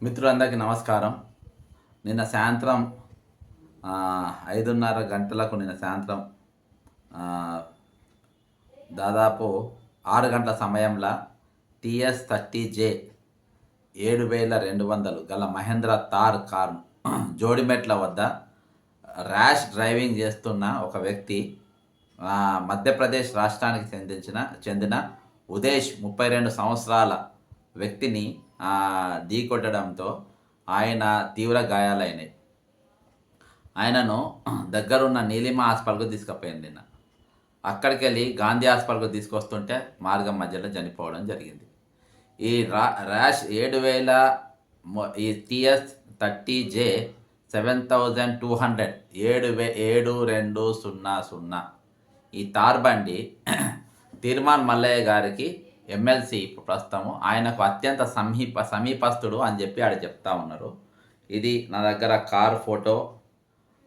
మిత్రులందరికీ నమస్కారం. నిన్న సాయంత్రం ఐదున్నర గంటలకు నిన్న సాయంత్రం దాదాపు ఆరు గంటల సమయంలో టిఎస్ థర్టీ జే ఏడు వేల రెండు వందలు గల మహేంద్ర తార్ కార్ జోడిమెట్ల వద్ద ర్యాష్ డ్రైవింగ్ చేస్తున్న ఒక వ్యక్తి మధ్యప్రదేశ్ రాష్ట్రానికి చెందించిన చెందిన ఉదేశ్ ముప్పై రెండు సంవత్సరాల వ్యక్తిని ఢీకొట్టడంతో ఆయన తీవ్ర గాయాలైనాయి ఆయనను దగ్గరున్న నీలిమ హాస్పిటల్కు తీసుకుపోయింది నిన్న. అక్కడికి వెళ్ళి గాంధీ హాస్పిటల్కు తీసుకొస్తుంటే మార్గం మధ్యలో చనిపోవడం జరిగింది. ఈ రా ర్యాష్ ఏడు వేల ఈ TS thirty J seven thousand two hundred ఏడు వే ఏడు రెండు సున్నా సున్నా. ఈ తార్ బండి తిరుమల్ మల్లయ్య గారికి ఎమ్మెల్సీ ఇప్పుడు ప్రస్తుతము ఆయనకు అత్యంత సమీప సమీపస్తుడు అని చెప్పి ఆడ చెప్తా ఉన్నారు. ఇది నా దగ్గర కార్ ఫోటో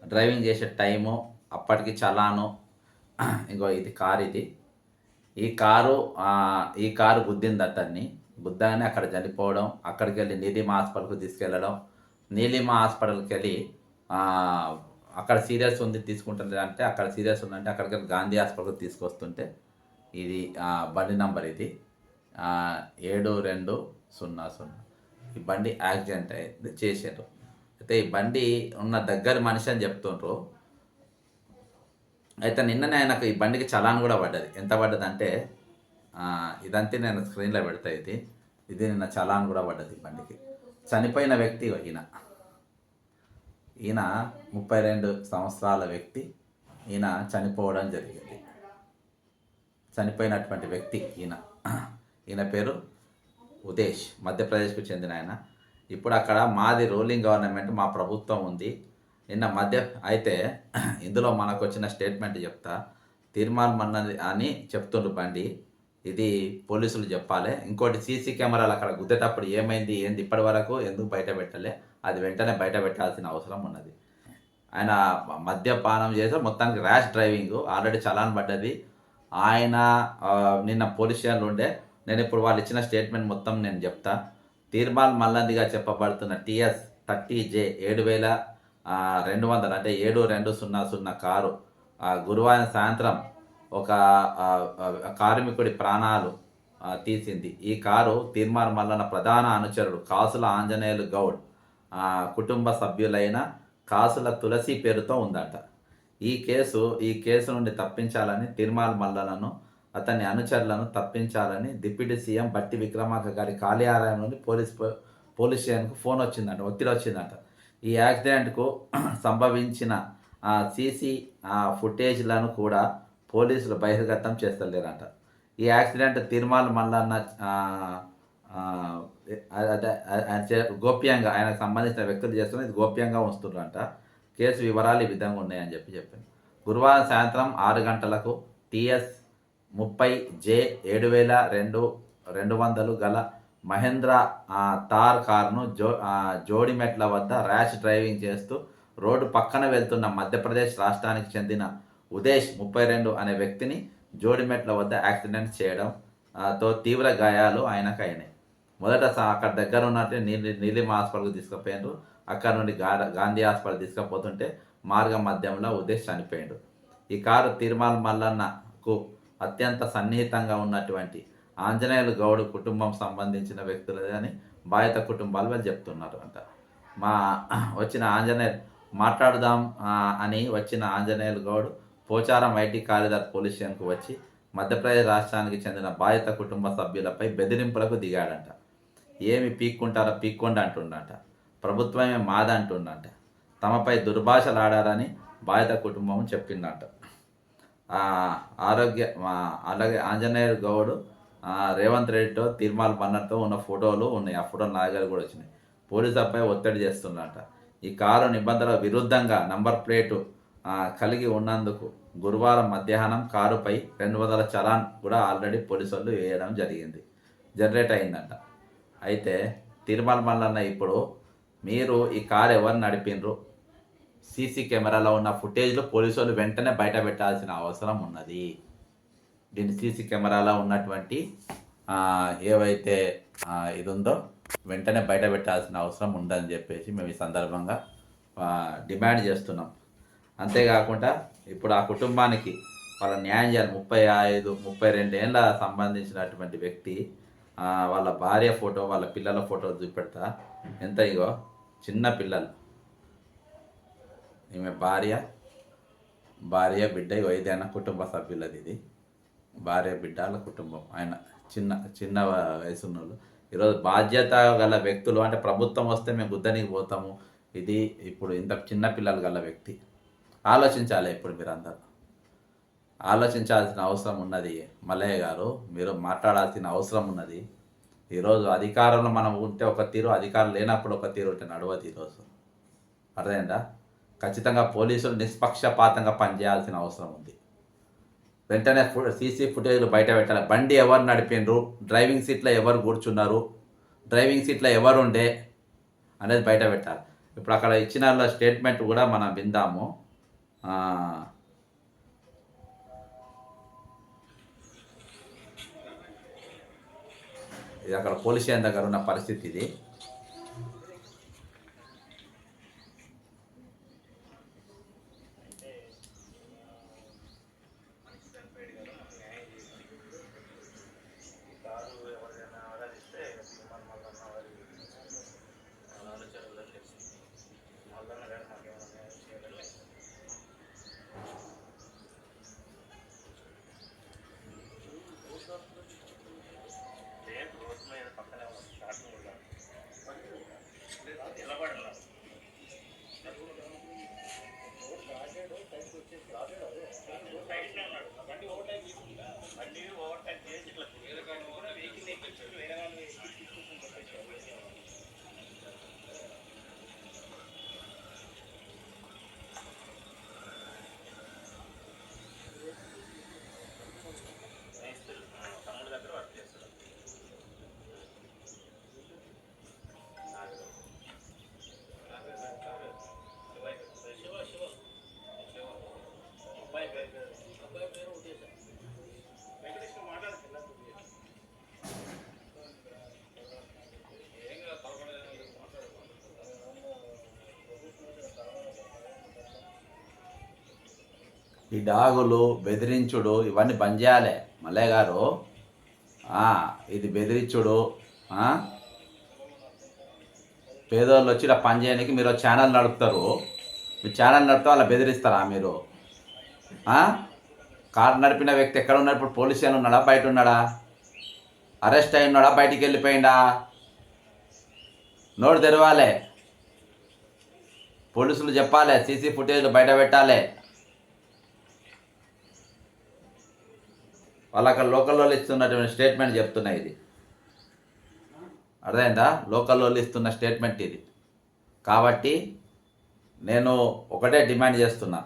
డ్రైవింగ్ చేసే టైము అప్పటికి చలాను. ఇంకో ఇది కార్ ఇది. ఈ కారు ఈ కారు గుద్దింది అతన్ని. గుద్దగానే అక్కడ చనిపోవడం అక్కడికి వెళ్ళి నీలిమ హాస్పిటల్కి తీసుకెళ్ళడం. నీలిమ హాస్పిటల్కి వెళ్ళి అక్కడ సీరియస్ ఉంది తీసుకుంటుంది అంటే అక్కడ సీరియస్ ఉందంటే అక్కడికి వెళ్ళి గాంధీ హాస్పిటల్కి తీసుకొస్తుంటే ఇది బండి నంబర్ ఇది. ఏడు రెండు సున్నా సున్నా. ఈ బండి యాక్సిడెంట్ అయింది చేశారు అయితే ఈ బండి ఉన్న దగ్గర మనిషి అని చెప్తుండ్రు. అయితే నిన్ననే ఆయనకు ఈ బండికి చలాన్ కూడా పడ్డది. ఎంత పడ్డది అంటే ఇదంతా నేను స్క్రీన్లో పెడతా ఇది. ఇది నిన్న చలాన్ కూడా పడ్డది ఈ బండికి. చనిపోయిన వ్యక్తి ఈయన. ఈయన ముప్పై రెండు సంవత్సరాల వ్యక్తి. ఈయన చనిపోవడం జరిగింది. చనిపోయినటువంటి వ్యక్తి ఈయన. ఈయన పేరు ఉదేశ్ మధ్యప్రదేశ్కు చెందిన ఆయన. ఇప్పుడు అక్కడ మాది రూలింగ్ గవర్నమెంట్ మా ప్రభుత్వం ఉంది. నిన్న మధ్య అయితే ఇందులో మనకు వచ్చిన స్టేట్మెంట్ చెప్తా. తీర్మానం అన్నది అని చెప్తుండ్రు బండి. ఇది పోలీసులు చెప్పాలి. ఇంకోటి సీసీ కెమెరాలు అక్కడ గుద్దేటప్పుడు ఏమైంది ఏంది ఇప్పటి వరకు ఎందుకు బయట పెట్టలే? అది వెంటనే బయట పెట్టాల్సిన అవసరం ఉన్నది. ఆయన మద్యపానం చేసి మొత్తానికి ర్యాష్ డ్రైవింగ్. ఆల్రెడీ చలాన్ పడ్డది. ఆయన నిన్న పోలీస్ స్టేషన్లో ఉండే నేను ఇప్పుడు వాళ్ళు ఇచ్చిన స్టేట్మెంట్ మొత్తం నేను చెప్తా. తీర్మాల్ మల్లందిగా చెప్పబడుతున్న టిఎస్ థర్టీ జే ఏడు వేల రెండు వందలు అంటే ఏడు రెండు సున్నా సున్నా కారు. గురువారం సాయంత్రం ఒక కార్మికుడి ప్రాణాలు తీసింది. ఈ కారు తీర్మార్ మల్లన్న ప్రధాన అనుచరుడు కాసుల ఆంజనేయులు గౌడ్ కుటుంబ సభ్యులైన కాసుల తులసి పేరుతో ఉందట. ఈ కేసు ఈ కేసు నుండి తప్పించాలని తిరుమల మల్లలను అతని అనుచరులను తప్పించాలని డిప్యూటీ సీఎం బట్టి విక్రమార్క గారి కార్యాలయం నుండి పోలీస్ పోలీస్ స్టేషన్కు ఫోన్ వచ్చిందంట ఒత్తిడి వచ్చిందంట. ఈ యాక్సిడెంట్కు సంభవించిన సీసీ ఫుటేజ్లను కూడా పోలీసులు బహిర్గతం చేస్తలేరంట. ఈ యాక్సిడెంట్ తిరుమల మల్లన్న అదే ఆయన గోప్యంగా ఆయనకు సంబంధించిన వ్యక్తులు చేస్తున్న ఇది గోప్యంగా ఉంచుతున్నారంట. కేసు వివరాలు ఈ విధంగా ఉన్నాయని చెప్పి చెప్పింది. గురువారం సాయంత్రం ఆరు గంటలకు టీఎస్ ముప్పై జే ఏడు వేల రెండు రెండు వందలు గల మహేంద్ర తార్ కారును జో జోడిమెట్ల వద్ద ర్యాష్ డ్రైవింగ్ చేస్తూ రోడ్డు పక్కన వెళ్తున్న మధ్యప్రదేశ్ రాష్ట్రానికి చెందిన ఉదేశ్ ముప్పై రెండు అనే వ్యక్తిని జోడిమెట్ల వద్ద యాక్సిడెంట్ చేయడం తో తీవ్ర గాయాలు ఆయనకు అయినాయి. మొదట స- అక్కడ దగ్గర ఉన్నట్టు నీలి నీలిమ హాస్పిటల్కి తీసుకుపోయారు అక్కడ నుండి గా గాంధీ హాస్పిటల్ తీసుకుపోతుంటే మార్గం మధ్యంలో ఉదేశ్ చనిపోయాడు. ఈ కారు తిరుమల మల్లన్నకు అత్యంత సన్నిహితంగా ఉన్నటువంటి ఆంజనేయులు గౌడు కుటుంబం సంబంధించిన వ్యక్తులదని బాధిత కుటుంబాలు వాళ్ళు చెప్తున్నారు అంట. మా వచ్చిన ఆంజనేయులు మాట్లాడుదాం అని వచ్చిన Anjaneyulu Goud Pocharam IT corridor police స్టేషన్కు వచ్చి మధ్యప్రదేశ్ రాష్ట్రానికి చెందిన బాధిత కుటుంబ సభ్యులపై బెదిరింపులకు దిగాడంట. ఏమి పీక్కుంటారో పీక్కోండి అంటుండట. ప్రభుత్వమే మాదంటుండంట. తమపై దుర్భాషలాడారని బాధిత కుటుంబం చెప్పిందంట. ఆరోగ్య అలాగే ఆంజనేయ గౌడ్ రేవంత్ రెడ్డితో తిరుమల బన్నర్తో ఉన్న ఫోటోలు ఉన్నాయి. ఆ ఫోటోలు నా దగ్గర కూడా వచ్చినాయి. పోలీసులపై ఒత్తిడి చేస్తున్నట ఈ కారు నిబంధనల విరుద్ధంగా నంబర్ ప్లేటు కలిగి ఉన్నందుకు గురువారం మధ్యాహ్నం కారుపై రెండు వందల చలాన్ కూడా ఆల్రెడీ పోలీసు వాళ్ళు వేయడం జరిగింది. జనరేట్ అయిందంట. అయితే తిరుమల మల్లన్న ఇప్పుడు మీరు ఈ కారు ఎవరు నడిపినరు? సీసీ కెమెరాలో ఉన్న ఫుటేజ్లో పోలీసు వాళ్ళు వెంటనే బయట పెట్టాల్సిన అవసరం ఉన్నది. దీని సీసీ కెమెరాలో ఉన్నటువంటి ఏవైతే ఇది ఉందో వెంటనే బయట పెట్టాల్సిన అవసరం ఉందని చెప్పేసి మేము ఈ సందర్భంగా డిమాండ్ చేస్తున్నాం. అంతేకాకుండా ఇప్పుడు ఆ కుటుంబానికి వాళ్ళ న్యాయం చేయాలి. ముప్పై ఐదు ముప్పై రెండు ఏళ్ళ సంబంధించినటువంటి వ్యక్తి వాళ్ళ భార్య ఫోటో వాళ్ళ పిల్లల ఫోటో చూపెడతా. ఎంత ఇగో? చిన్న పిల్లలు. ఈమె భార్య భార్య బిడ్డ ఇగో కుటుంబ సభ్యులది ఇది. భార్య బిడ్డల కుటుంబం. ఆయన చిన్న చిన్న వయసున్నోళ్ళు. ఈరోజు బాధ్యత గల వ్యక్తులు అంటే ప్రభుత్వం వస్తే మేము గుద్దనికి పోతాము. ఇది ఇప్పుడు ఇంత చిన్న పిల్లలు గల వ్యక్తి. ఆలోచించాలి ఇప్పుడు మీరందరూ. ఆలోచించాల్సిన అవసరం ఉన్నది మల్లయ్య గారు. మీరు మాట్లాడాల్సిన అవసరం ఉన్నది. ఈరోజు అధికారంలో మనం ఉంటే ఒక తీరు అధికారం లేనప్పుడు ఒక తీరు ఉంటే నడవదు ఈరోజు. అర్థమైందా? ఖచ్చితంగా పోలీసులు నిష్పక్షపాతంగా పనిచేయాల్సిన అవసరం ఉంది. వెంటనే సీసీ ఫుటేజ్లు బయట పెట్టాలి. బండి ఎవరు నడిపిండ్రు డ్రైవింగ్ సీట్లో ఎవరు కూర్చున్నారు? డ్రైవింగ్ సీట్లో ఎవరు ఉండే? అనేది బయట పెట్టాలి. ఇప్పుడు అక్కడ ఇచ్చిన వాళ్ళ స్టేట్మెంట్ కూడా మనం విందాము. ఇది అక్కడ పోలీస్ స్టేషన్ దగ్గర ఉన్న పరిస్థితి ఇది. ఈ డాగులు బెదిరించుడు ఇవన్నీ బంద్ చేయాలి. మల్లయ్య గారు ఇది బెదిరించుడు పేదోళ్ళు వచ్చి ఇలా పని చేయడానికి మీరు ఛానల్ నడుపుతారు. మీ ఛానల్ నడిపితే అలా బెదిరిస్తారా మీరు? కారు నడిపిన వ్యక్తి ఎక్కడ ఉన్నప్పుడు ఇప్పుడు పోలీస్ స్టేషన్ ఉన్నాడా? బయట ఉన్నాడా? అరెస్ట్ అయి ఉన్నాడా బయటికి వెళ్ళిపోయిందా నోటు తెరవాలి. పోలీసులు చెప్పాలి సీసీ ఫుటేజ్లు బయట పెట్టాలి. వాళ్ళు అక్కడ లోకల్లో ఇస్తున్నటువంటి స్టేట్మెంట్ చెప్తున్నా ఇది. అర్థమైందా? లోకల్లో ఇస్తున్న స్టేట్మెంట్ ఇది. కాబట్టి నేను ఒకటే డిమాండ్ చేస్తున్నా.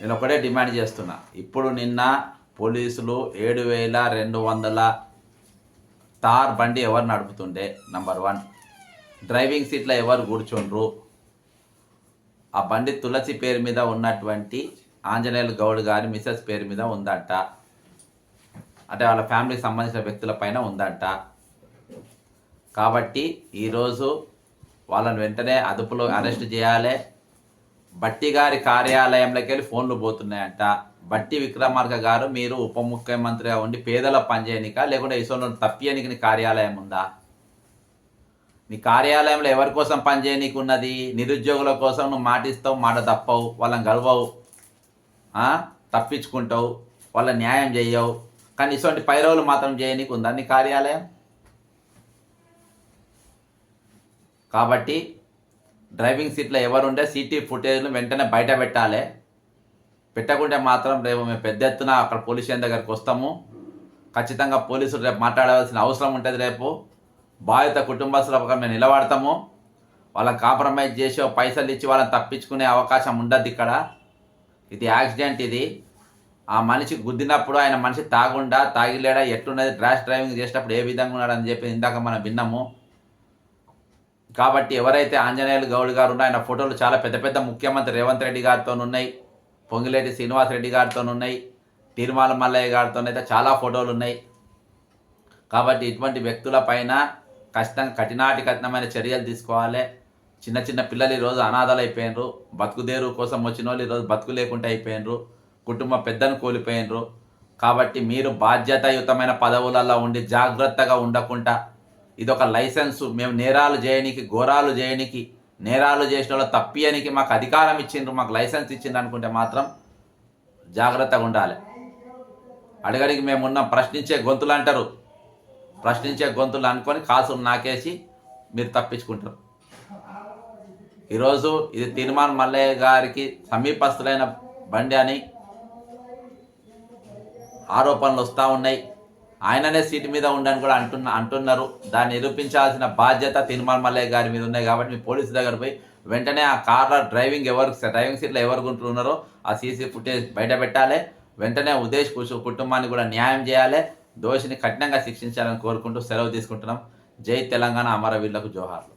నేను ఒకటే డిమాండ్ చేస్తున్నా. ఇప్పుడు నిన్న పోలీసులు ఏడు వేల రెండు వందల తార్ బండి ఎవరు నడుపుతుండే? నంబర్ వన్ డ్రైవింగ్ సీట్లో ఎవరు కూర్చుండ్రు? ఆ బండి తులసి పేరు మీద ఉన్నటువంటి ఆంజనేయులు గౌడ్ గారి మిసెస్ పేరు మీద ఉందంట. అంటే వాళ్ళ ఫ్యామిలీకి సంబంధించిన వ్యక్తుల పైన ఉందంట. కాబట్టి ఈరోజు వాళ్ళని వెంటనే అదుపులో అరెస్ట్ చేయాలి. బట్టి గారి కార్యాలయంలోకి వెళ్ళి ఫోన్లు పోతున్నాయంట. బట్టి విక్రమార్క గారు మీరు ఉప ముఖ్యమంత్రిగా ఉండి పేదల పనిచేయనిక లేకుంటే ఇసోలో తప్పియనికి నీ కార్యాలయం ఉందా? నీ కార్యాలయంలో ఎవరి కోసం పనిచేయనీకు ఉన్నది నిరుద్యోగుల కోసం నువ్వు మాటిస్తావు మాట తప్పవు వాళ్ళని గడవవు తప్పించుకుంటావు వాళ్ళ న్యాయం చేయవు కానీ ఇటువంటి పైరవులు మాత్రం చేయనీకు ఉందా నీ కార్యాలయం? కాబట్టి డ్రైవింగ్ సీట్లో ఎవరుంటే సీటీ ఫుటేజ్లు వెంటనే బయట పెట్టాలి. పెట్టకుంటే మాత్రం రేపు మేము పెద్ద ఎత్తున అక్కడ పోలీస్ స్టేషన్ దగ్గరకు వస్తాము. ఖచ్చితంగా పోలీసులు రేపు మాట్లాడవలసిన అవసరం ఉంటుంది రేపు. బాధిత కుటుంబస్తుల మేము నిలబడతాము. వాళ్ళని కాంప్రమైజ్ చేసి పైసలు ఇచ్చి వాళ్ళని తప్పించుకునే అవకాశం ఉండద్దు ఇక్కడ. ఇది యాక్సిడెంట్ ఇది. ఆ మనిషి గుద్దినప్పుడు ఆయన మనిషి తాగుండా తాగిలేడా ఎట్లున్నది ర్యాష్ డ్రైవింగ్ చేసేటప్పుడు ఏ విధంగా ఉన్నాడు అని చెప్పి ఇందాక మనం విన్నాము. కాబట్టి ఎవరైతే ఆంజనేయులు గౌడ్ గారు ఉన్నాయో ఆయన ఫోటోలు చాలా పెద్ద పెద్ద ముఖ్యమంత్రి రేవంత్ రెడ్డి గారితో ఉన్నాయి పొంగిలేటి శ్రీనివాస్ రెడ్డి గారితో ఉన్నాయి తిరుమల మల్లయ్య గారితో అయితే చాలా ఫోటోలు ఉన్నాయి. కాబట్టి ఇటువంటి వ్యక్తుల పైన కష్టం కఠినాటి కఠినమైన చర్యలు తీసుకోవాలి. చిన్న చిన్న పిల్లలు ఈరోజు అనాథలు అయిపోయినరు బతుకుదేరు కోసం వచ్చిన వాళ్ళు ఈరోజు బతుకు లేకుండా అయిపోయినరు కుటుంబ పెద్దను కోల్పోయినరు. కాబట్టి మీరు బాధ్యతాయుతమైన పదవులలో ఉండి జాగ్రత్తగా ఉండకుండా ఇదొక లైసెన్సు. మేము నేరాలు చేయనికి ఘోరాలు చేయనికి నేరాలు చేసిన వాళ్ళు తప్పియనికి మాకు అధికారం ఇచ్చిండ్రు మాకు లైసెన్స్ ఇచ్చిండ్రు అనుకుంటే మాత్రం జాగ్రత్తగా ఉండాలి. అడగడికి ఉన్నాం ప్రశ్నించే గొంతులు అంటారు. ప్రశ్నించే గొంతులు అనుకొని కాసులు నాకేసి మీరు తప్పించుకుంటారు. ఈరోజు ఇది తీర్మాన్ మల్లయ్య గారికి సమీపస్తులైన బండి అని ఆరోపణలు వస్తూ ఉన్నాయి. ఆయననే సీటు మీద ఉండని కూడా అంటున్న అంటున్నారు. దాన్ని నిరూపించాల్సిన బాధ్యత తిరుమల మల్లయ్య గారి మీద ఉన్నాయి కాబట్టి మీ పోలీసు దగ్గర పోయి వెంటనే ఆ కార్లో డ్రైవింగ్ ఎవరు డ్రైవింగ్ సీట్లో ఎవరు ఉంటున్నారో ఆ సీసీ ఫుటేజ్ బయట పెట్టాలి. వెంటనే ఉదేశ్ కుటుంబాన్ని కూడా న్యాయం చేయాలి. దోషిని కఠినంగా శిక్షించాలని కోరుకుంటూ సెలవు తీసుకుంటున్నాం. జై తెలంగాణ అమరవీరులకు జోహార్లు.